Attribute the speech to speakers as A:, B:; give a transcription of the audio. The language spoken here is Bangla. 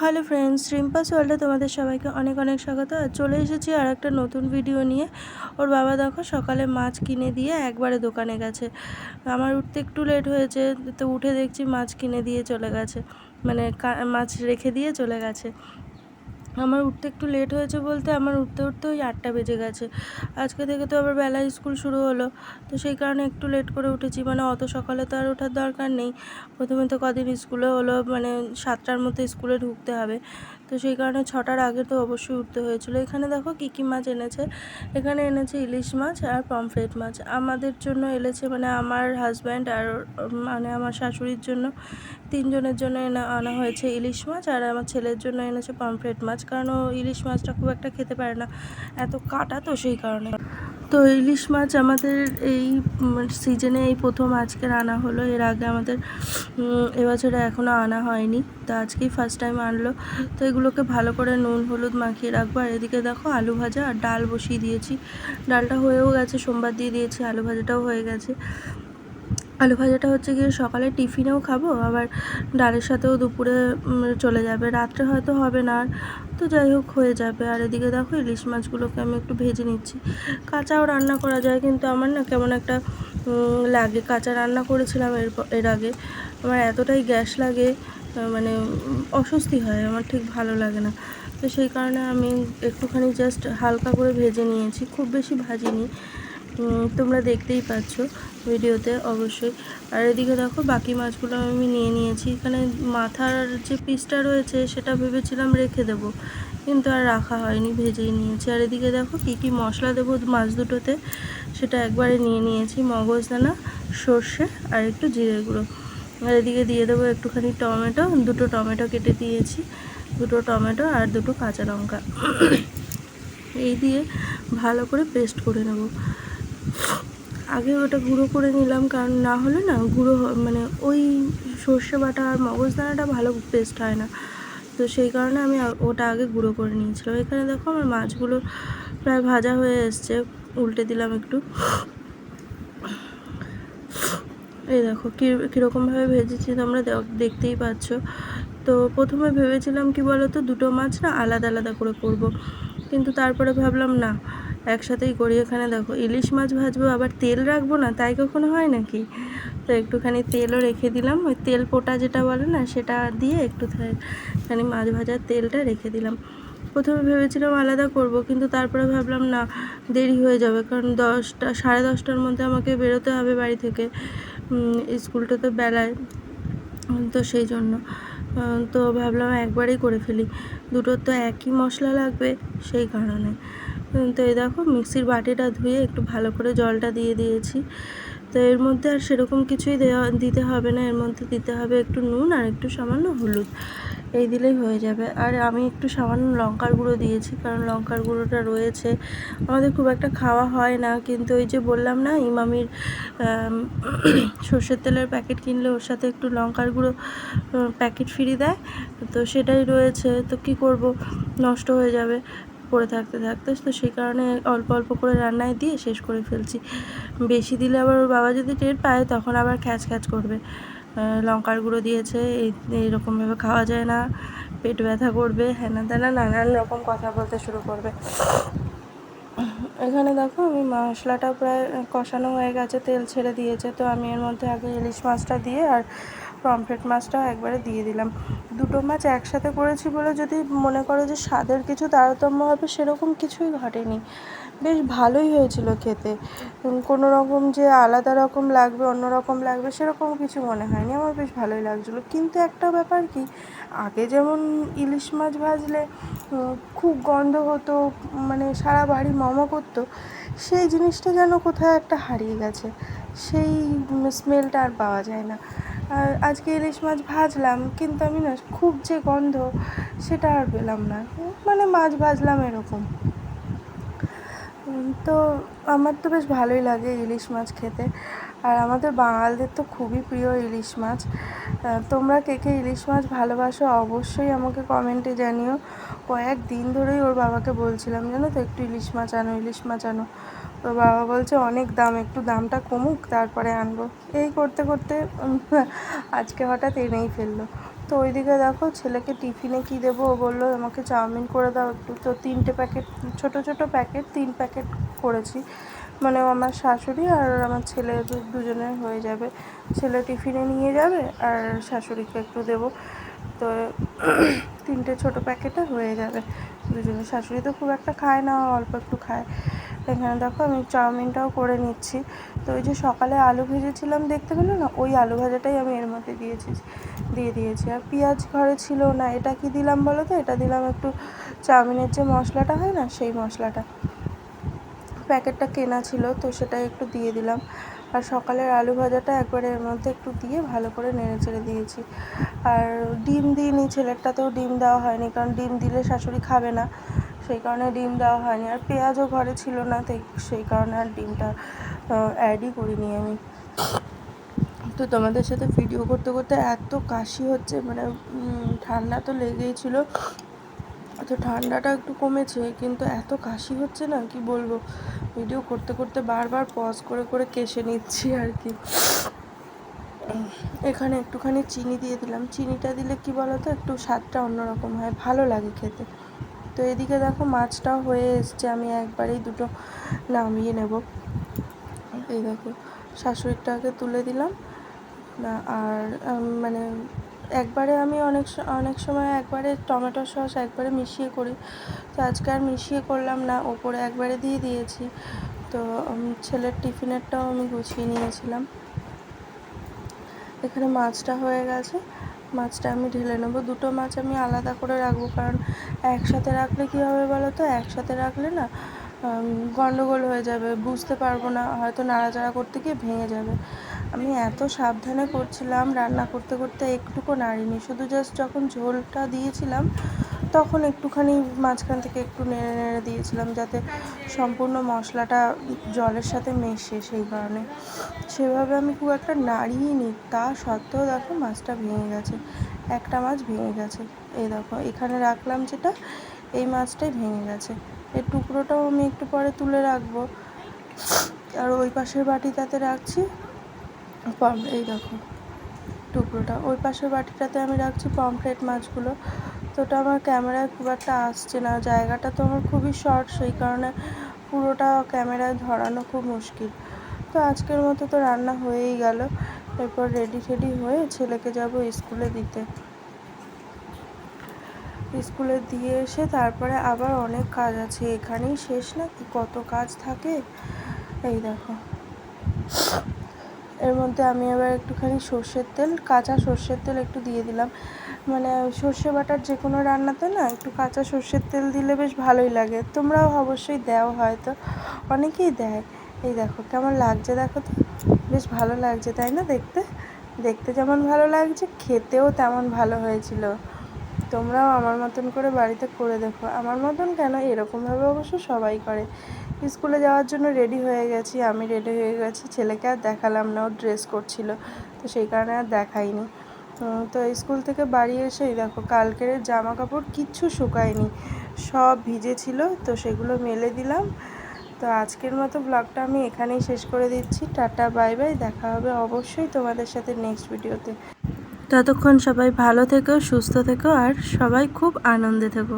A: হ্যালো ফ্রেন্ডস রিম্পাস ওয়ার্ল্ডে তোমাদের সবাইকে অনেক অনেক স্বাগত। আর চলে এসেছি আর একটা নতুন ভিডিও নিয়ে। ওর বাবা দেখো সকালে মাছ কিনে দিয়ে একবারে দোকানে গেছে। আমার উঠতে একটু লেট হয়েছে, তো উঠে দেখছি মাছ কিনে দিয়ে চলে গেছে। মানে মাছ রেখে দিয়ে চলে গেছে। আমার উঠতে একটু লেট হয়েছে বলতে আমার উঠতে উঠতে ওই আটটা বেজে গেছে। আজকে থেকে তো আবার বেলা স্কুল শুরু হলো, তো সেই কারণে একটু লেট করে উঠেছি। মানে অত সকালে তো আর ওঠার দরকার নেই। প্রথমে তো কদিন স্কুলে হলো মানে সাতটার মধ্যে স্কুলে ঢুকতে হবে। তো সেই কারণে ছটার আগে তো অবশ্যই উঠতে হয়েছিল। এখানে দেখো কী কী মাছ এনেছে। এখানে এনেছে ইলিশ মাছ আর পমফ্রেট মাছ। আমাদের জন্য এনেছে মানে আমার হাজব্যান্ড আর মানে আমার শাশুড়ির জন্য তিনজনের জন্য এনে আনা হয়েছে ইলিশ মাছ আর আমার ছেলের জন্য এনেছে পমফ্রেট মাছ। কারণ ও ইলিশ মাছটা খুব একটা খেতে পারে না। এত কাটা তো সেই কারণে। তো ইলিশ মাছ আমাদের এই সিজনে এই প্রথম আজকের আনা হলো। এর আগে আমাদের এবছরে এখনও আনা হয়নি। তো আজকেই ফার্স্ট টাইম আনলো। তো এগুলোকে ভালো করে নুন, হলুদ মাখিয়ে রাখব। আর এদিকে দেখো আলু ভাজা আর ডাল বসিয়ে দিয়েছি। ডালটা হয়েও গেছে, সোমবার দিয়ে দিয়েছি, আলু ভাজাটাও হয়ে গেছে। আলু ভাজাটা হচ্ছে গিয়ে সকালে টিফিনেও খাব, আবার ডালের সাথেও দুপুরে চলে যাবে। রাত্রে হয়তো হবে না, আর তো যাই হোক, হয়ে যাবে। আর এদিকে দেখো, ইলিশ মাছগুলোকে আমি একটু ভেজে নিচ্ছি। কাঁচাও রান্না করা যায়, কিন্তু আমার না কেমন একটা লাগে। কাঁচা রান্না করেছিলাম এর এর আগে। আমার এতটাই গ্যাস লাগে মানে অস্বস্তি হয়। আমার ঠিক ভালো লাগে না। তো সেই কারণে আমি একটুখানি জাস্ট হালকা করে ভেজে নিয়েছি। খুব বেশি ভাজিনি। তোমরা দেখতেই পাচ্ছ ভিডিওতে অবশ্যই। আর এদিকে দেখো, বাকি মাছগুলো আমি নিয়ে নিয়েছি। এখানে মাথার যে পিসটা রয়েছে, সেটা ভেবেছিলাম রেখে দেব, কিন্তু আর রাখা হয়নি, ভেজেই নিয়েছি। আর এদিকে দেখো, কী কী মশলা দেবো মাছ দুটোতে, সেটা একবারে নিয়ে নিয়েছি। মগজদানা সর্ষে আর একটু জিরে গুঁড়ো। আর এদিকে দিয়ে দেবো একটুখানি টমেটো, দুটো টমেটো কেটে দিয়েছি, দুটো টমেটো আর দুটো কাঁচা লঙ্কা। এই দিয়ে ভালো করে পেস্ট করে নেব। আগে ওটা গুঁড়ো করে নিলাম, কারণ না হলে না গুঁড়ো মানে ওই সর্ষে বাটা আর মগজদানাটা ভালো পেস্ট হয় না। তো সেই কারণে আমি ওটা আগে গুঁড়ো করে নিয়েছিলাম। এখানে দেখো আমার মাছগুলো প্রায় ভাজা হয়ে এসছে, উল্টে দিলাম একটু। এই দেখো কী কীরকমভাবে ভেজেছি তোমরা দেখ- দেখতেই পাচ্ছ। তো প্রথমে ভেবেছিলাম কি বলো তো দুটো মাছ না আলাদা আলাদা করে করব। কিন্তু তারপরে ভাবলাম না একসাথেই করি। এখানে দেখো, ইলিশ মাছ ভাজবো, আবার তেল রাখব না, তাই কখনো হয় নাকি? তো একটুখানি তেলও রেখে দিলাম। ওই তেল পোটা যেটা বলে না, সেটা দিয়ে একটু খানি মাছ ভাজার তেলটা রেখে দিলাম। প্রথমে ভেবেছিলাম আলাদা করব, কিন্তু তারপরে ভাবলাম না, দেরি হয়ে যাবে, কারণ দশটা, সাড়ে দশটার মধ্যে আমাকে বেরোতে হবে বাড়ি থেকে। স্কুলটা তো বেলায়, তো সেই জন্য। তো ভাবলাম একবারেই করে ফেলি। দুটোর তো একই মশলা লাগবে, সেই কারণে। তো এই দেখো মিক্সির বাটিটা ধুয়ে একটু ভালো করে জলটা দিয়ে দিয়েছি। তো এর মধ্যে আর সেরকম কিছুই দেওয়া, দিতে হবে না। এর মধ্যে দিতে হবে একটু নুন আর একটু সামান্য হলুদ। এই দিলেই হয়ে যাবে। আর আমি একটু সামান্য লঙ্কার গুঁড়ো দিয়েছি, কারণ লঙ্কার গুঁড়োটা রয়েছে। আমাদের খুব একটা খাওয়া হয় না, কিন্তু ওই যে বললাম না, ইমামির সর্ষের তেলের প্যাকেট কিনলে ওর সাথে একটু লঙ্কার গুঁড়ো প্যাকেট ফ্রি দেয়। তো সেটাই রয়েছে। তো কি করব? নষ্ট হয়ে যাবে। পড়ে থাকতে থাকতে, তো সেই কারণে অল্প অল্প করে রান্নায় দিয়ে শেষ করে ফেলছি। বেশি দিলে আবার ওর বাবা যদি টের পায়, তখন আবার খ্যাচ খ্যাচ করবে। লঙ্কার গুঁড়ো দিয়েছে, এই এইরকমভাবে খাওয়া যায় না। পেট ব্যথা করবে হ্যানা ত্যানা নানান রকম কথা বলতে শুরু করবে। এখানে দেখো, আমি মশলাটা প্রায় কষানো হয়ে গেছে, তেল ছেড়ে দিয়েছে, তো আমি এর মধ্যে আগে ইলিশ মাছটা দিয়ে আর পমফ্রেট মাছটাও একবারে দিয়ে দিলাম। দুটো মাছ একসাথে করেছি বলে যদি মনে করো যে স্বাদের কিছু তারতম্য হবে, সেরকম কিছুই ঘটেনি। বেশ ভালোই হয়েছিল খেতে। কোনো রকম যে আলাদা রকম লাগবে, অন্য রকম লাগবে, সেরকম কিছু মনে হয়নি। আমার বেশ ভালোই লাগছিল। কিন্তু একটা ব্যাপার কি, আগে যেমন ইলিশ মাছ ভাজলে খুব গন্ধ হতো মানে সারা বাড়ি মমো করতো, সেই জিনিসটা যেন কোথাও একটা হারিয়ে গেছে। সেই স্মেলটা আর পাওয়া যায় না। আর আজকে ইলিশ মাছ ভাজলাম, কিন্তু আমি না খুব যে গন্ধ সেটা আর পেলাম না। মানে মাছ ভাজলাম এরকম। তো আমার তো বেশ ভালোই লাগে ইলিশ মাছ খেতে। আর আমাদের বাঙালদের তো খুবই প্রিয় ইলিশ মাছ। তোমরা কে কে ইলিশ মাছ ভালোবাসো অবশ্যই আমাকে কমেন্টে জানিও। কয়েক দিন ধরেই ওর বাবাকে বলছিলাম, জানো তো একটু ইলিশ মাছ আনো, ইলিশ মাছ আনো। ওর বাবা বলছে, অনেক দাম, একটু দামটা কমুক, তারপরে আনব। এই করতে করতে আজকে হঠাৎ এনেই ফেলল। তো ওইদিকে দেখো, ছেলেকে টিফিনে কি দেবো? ও বলল, আমাকে চাউমিন করে দাও একটু। তো তিনটে প্যাকেট, ছোট ছোট প্যাকেট, তিন প্যাকেট করেছি। মানে আমার শাশুড়ি আর আমার ছেলে দুজনের হয়ে যাবে। ছেলে টিফিনে নিয়ে যাবে আর শাশুড়িকে একটু দেবো। তো তিনটে ছোট প্যাকেটে হয়ে যাবে। দুজনে, শাশুড়ি তো খুব একটা খায় না অল্প একটু খায়। এখানে দেখো আমি চাউমিনটাও করে নিচ্ছি। তো ওই যে সকালে আলু ভেজেছিলাম দেখতে পেল না? ওই আলু ভাজাটাই আমি এর মধ্যে দিয়েছি, দিয়ে দিয়েছি। আর পেঁয়াজ ঘরে ছিল না, এটা কি দিলাম বলো তো? এটা দিলাম একটু চাউমিনের যে মশলাটা হয় না, সেই মশলাটা। প্যাকেটটা কেনা ছিল, তো সেটাই একটু দিয়ে দিলাম। আর সকালের আলু ভাজাটা একবারে এর মধ্যে একটু দিয়ে ভালো করে নেড়ে চেড়ে দিয়েছি। আর ডিম দিইনি, ছেলেরটাতেও ডিম দেওয়া হয়নি, কারণ ডিম দিলে শাশুড়ি খাবে না। সেই কারণে ডিম দেওয়া হয়নি। আর পেঁয়াজও ঘরে ছিল না, তাই সেই কারণে আর ডিমটা অ্যাডই করিনি আমি। তো তোমাদের সাথে ভিডিও করতে করতে এত কাশি হচ্ছে মানে ঠান্ডা তো লেগেই ছিল। তো ঠান্ডাটা একটু কমেছে, কিন্তু এত কাশি হচ্ছে না, কি বলব? ভিডিও করতে করতে বারবার পজ করে করে কেশে নিচ্ছি আর কি। এখানে একটুখানি চিনি দিয়ে দিলাম। চিনিটা দিলে কি বলো তো একটু স্বাদটা অন্যরকম হয়, ভালো লাগে খেতে। তো এদিকে দেখো মাছটাও হয়ে এসছে, আমি একবারেই দুটো নামিয়ে নেব। এই দেখো, শাশুড়িটাকে তুলে দিলাম। আর মানে একবারে আমি অনেক অনেক সময় একবারে টমেটো সস একবারে মিশিয়ে করি। তো আজকে আর মিশিয়ে করলাম না, ওপরে একবারে দিয়ে দিয়েছি। তো ছেলের টিফিনেরটাও আমি গুছিয়ে নিয়েছিলাম। এখানে মাছটা হয়ে গেছে। মাছটা আমি ঢেলে নেব। দুটো মাছ আমি আলাদা করে রাখব, কারণ একসাথে রাখলে কী হবে বলো তো? একসাথে রাখলে না গণ্ডগোল হয়ে যাবে, বুঝতে পারব না, হয়তো নাড়াচাড়া করতে গিয়ে ভেঙে যাবে। আমি এত সাবধানে করছিলাম, রান্না করতে করতে একটুকু নাড়িনি। শুধু জাস্ট যখন ঝোলটা দিয়েছিলাম তখন একটুখানি মাঝখান থেকে একটু নেড়ে নেড়ে দিয়েছিলাম যাতে সম্পূর্ণ মশলাটা জলের সাথে মেশে সেই কারণে। সেভাবে আমি খুব একটা নাড়িয়ে নিই তা সত্ত্বেও দেখো মাছটা ভেঙে গেছে, একটা মাছ ভেঙে গেছে। এই দেখো, এখানে রাখলাম যেটা, এই মাছটাই ভেঙে গেছে। এর টুকরোটাও আমি একটু পরে তুলে রাখব। আর ওই পাশের বাটিটাতে রাখছি এই দেখো, টুকরোটা। ওই পাশের বাটিটাতে আমি রাখছি পমফ্রেট মাছগুলো। ওটা আমার ক্যামেরায় খুব একটা আসছে না। জায়গাটা তো আমার খুবই শর্ট, সেই কারণে পুরোটা ক্যামেরায় ধরানো খুব মুশকিল। তো আজকের মতো তো রান্না হয়েই গেল। এরপর রেডি টেডি হয়ে ছেলেকে যাব স্কুলে দিতে। স্কুলে দিয়ে এসে তারপরে আবার অনেক কাজ আছে। এখানেই শেষ না কত কাজ থাকে? এই দেখো। এর মধ্যে আমি আবার একটুখানি সর্ষের তেল, কাঁচা সর্ষের তেল একটু দিয়ে দিলাম। মানে সর্ষে বাটার যে কোনো রান্নাতে না, একটু কাঁচা সর্ষের তেল দিলে বেশ ভালোই লাগে। তোমরাও অবশ্যই দাও হয়তো। অনেকেই দেয়। এই দেখো, কেমন লাগছে দেখো তো? বেশ ভালো লাগছে, তাই না দেখতে? দেখতে যেমন ভালো লাগছে, খেতেও তেমন ভালো হয়েছিল। তোমরাও আমার মতন করে বাড়িতে করে দেখো। আমার মতন কেন? এরকমভাবে অবশ্য সবাই করে। স্কুলে যাওয়ার জন্য রেডি হয়ে গেছি, আমি রেডি হয়ে গেছি। ছেলেকে আর দেখালাম না, ও ড্রেস করছিল, তো সেই কারণে আর দেখাইনি। তো স্কুল থেকে বাড়ি এসে দেখো, কালকের জামা কাপড় কিচ্ছু শুকায়নি, সব ভিজে ছিল তো সেগুলো মেলে দিলাম। তো আজকের মতো ব্লগটা আমি এখানেই শেষ করে দিচ্ছি। টাটা বাই বাই দেখা হবে অবশ্যই তোমাদের সাথে নেক্সট ভিডিওতে ততক্ষণ সবাই ভালো থেকো, সুস্থ থেকো, আর সবাই খুব আনন্দে থেকো।